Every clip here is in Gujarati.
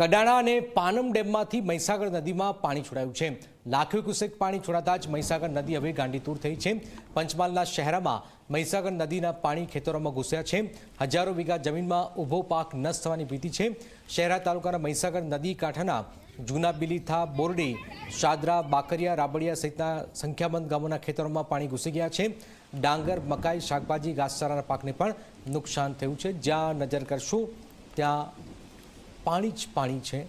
કડાણા અને પાનમ ડેમમાંથી મહીસાગર નદીમાં પાણી છોડાયું છે. લાખો ક્યુસેક પાણી છોડાતા જ મહીસાગર નદી હવે ગાંડીતુર થઈ છે. પંચમહાલના શહેરમાં મહીસાગર નદીના પાણી ખેતરોમાં ઘૂસ્યા છે. હજારો વીઘા જમીનમાં ઊભો પાક નષ્ટ થવાની ભીતિ છે. શહેરા તાલુકાના મહીસાગર નદી કાંઠાના જૂના બિલીથા બોરડી, શાદરા, બાકરિયા, રાબડિયા સહિતના સંખ્યાબંધ ગામોના ખેતરોમાં પાણી ઘૂસી ગયા છે. ડાંગર, મકાઈ, શાકભાજી, ઘાસચારાના પાકને પણ નુકસાન થયું છે. જ્યાં નજર કરશું, ત્યાં પાણી જ પાણી છે.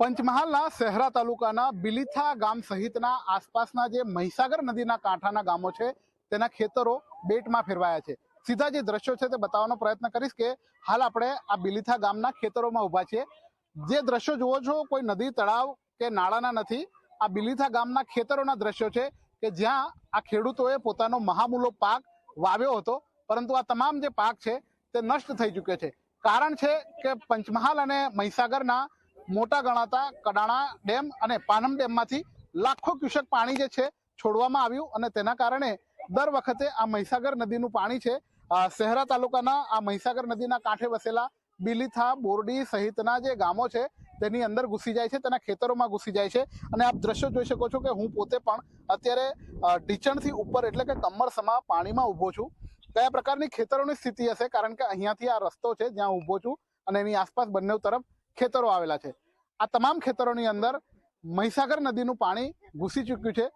પંચમહાલના શહેરા તાલુકાના બિલીથા ગામ સહિતના આસપાસના જે મહીસાગર નદીના કાંઠાના ગામો છે, તેના ખેતરો બેટમાં ફેરવાયા છે. સીધા જે દ્રશ્યો છે તે બતાવવાનો પ્રયત્ન કરીશ કે હાલ આપણે આ બિલીથા ગામના ખેતરોમાં ઊભા છીએ. જે દ્રશ્યો જુઓ છો, કોઈ નદી, તળાવ કે નાળાના નથી, આ બિલીથા ગામના ખેતરોના દ્રશ્યો છે કે જ્યાં આ ખેડૂતોએ પોતાનો મહામૂલો પાક વાવ્યો હતો, પરંતુ આ તમામ જે પાક છે તે નષ્ટ થઈ ચૂક્યો છે. કારણ છે કે પંચમહાલ અને મહીસાગરના મોટા ગણાતા કડાણા ડેમ અને પાનમ ડેમમાંથી લાખો ક્યુસેક પાણી જે છે છોડવામાં આવ્યું અને તેના કારણે દર વખતે આ મહીસાગર નદીનું પાણી છે શહેરા તાલુકાના આ મહીસાગર નદીના કાંઠે વસેલા બિલીથા, બોરડી સહિતના જે ગામો છે તેની અંદર ઘૂસી જાય છે, તેના ખેતરોમાં ઘૂસી જાય છે. અને આપ દ્રશ્યો જોઈ શકો છો કે હું પોતે પણ અત્યારે ઢીચણથી ઉપર એટલે કે કમરસમાં પાણીમાં ઊભો છું. કયા પ્રકારની ખેતરોની સ્થિતિ હશે? કારણ કે અહીંયાથી આ રસ્તો છે, જ્યાં ઊભો છું અને એની આસપાસ બંને તરફ ખેતરો આવેલા છે. આ તમામ ખેતરોની અંદર મહીસાગર નદીનું પાણી ઘૂસી ચૂક્યું છે.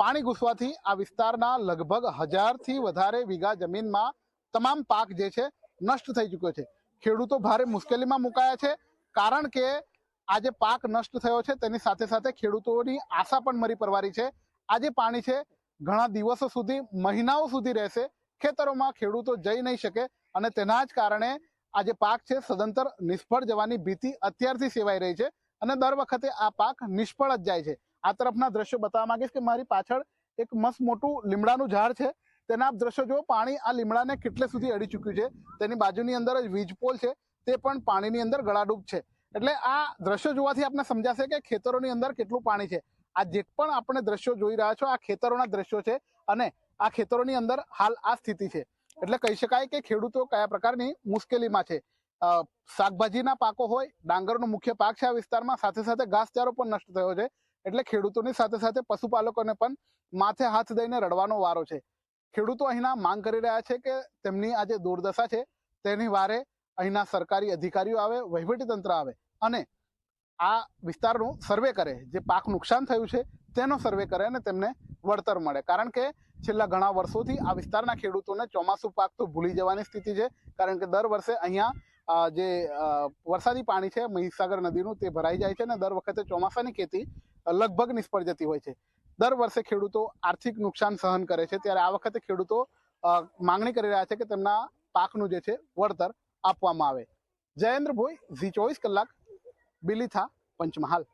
પાણી ઘૂસવાથી આ વિસ્તારના લગભગ હજારથી વધારે વીઘા જમીનમાં તમામ પાક જે છે, નષ્ટ થઈ ચૂક્યો છે. ખેડૂતો ભારે મુશ્કેલીમાં મુકાયા છે, કારણ કે આ જે પાક નષ્ટ થયો છે, તેની સાથે સાથે ખેડૂતોની આશા પણ મરી પરવારી છે. આજે પાણી છે, ઘણા દિવસો સુધી, મહિનાઓ સુધી રહેશે. ખેતરોમાં ખેડૂતો જઈ નહીં શકે અને તેના જ કારણે આજે પાક છે, સદંતર નિષ્ફળ જવાની ભીતિ અત્યારથી સેવાઈ રહી છે અને દર વખતે આ પાક નિષ્ફળ જ જાય છે. આ તરફના દ્રશ્યો બતાવવા માંગીશ કે મારી પાછળ એક મસ્ત મોટું લીમડાનું ઝાડ છે. તેના દ્રશ્યો જો પાણી આ લીમડાને કેટલે સુધી અડી ચૂક્યું છે. તેની બાજુની અંદર જ વીજપોલ છે. તે પણ પાણીની અંદર ગળાડૂબ છે. એટલે આ દ્રશ્યો જોવાથી આપણે સમજાશે કે ખેતરોની અંદર કેટલું પાણી છે. આ જે પણ આપણે દ્રશ્યો જોઈ રહ્યા છો, આ ખેતરોના દ્રશ્યો છે અને આ ખેતરોની અંદર હાલ આ સ્થિતિ છે. એટલે કહી શકાય કે ખેડૂતો કયા પ્રકારની મુશ્કેલીમાં છે. શાકભાજીના પાકો હોય, ડાંગરનો મુખ્ય પાક છે આ વિસ્તારમાં, સાથે સાથે ઘાસચારો પણ નષ્ટ થયો છે. એટલે ખેડૂતોની સાથે સાથે પશુપાલકોને પણ માથે હાથ દઈને રડવાનો વારો છે. ખેડૂતો અહીંના માંગ કરી રહ્યા છે કે તેમની આ જે દુર્દશા છે, તેની વારે અહીંના સરકારી અધિકારીઓ આવે વહીવટી તંત્ર આવે અને આ વિસ્તારનું સર્વે કરે, જે પાક નુકસાન થયું છે તેનો સર્વે કરે અને તેમને વળતર મળે. કારણ કે છેલ્લા ઘણા વર્ષોથી આ વિસ્તારના ખેડૂતોને ચોમાસું પાક તો ભૂલી જવાની સ્થિતિ છે, કારણ કે દર વર્ષે અહીંયા જે વરસાદી પાણી છે, મહીસાગર નદીનું તે ભરાઈ જાય છે અને દર વખતે ચોમાસાની ખેતી લગભગ નિષ્ફળ જતી હોય છે. દર વર્ષે ખેડૂતો આર્થિક નુકસાન સહન કરે છે, ત્યારે આ વખતે ખેડૂતો માંગણી કરી રહ્યા છે કે તેમના પાકનું જે છે, વળતર આપવામાં આવે. જયેન્દ્ર ભોઈ ઝી ચોવીસ કલાક બિલીથા પંચમહાલ.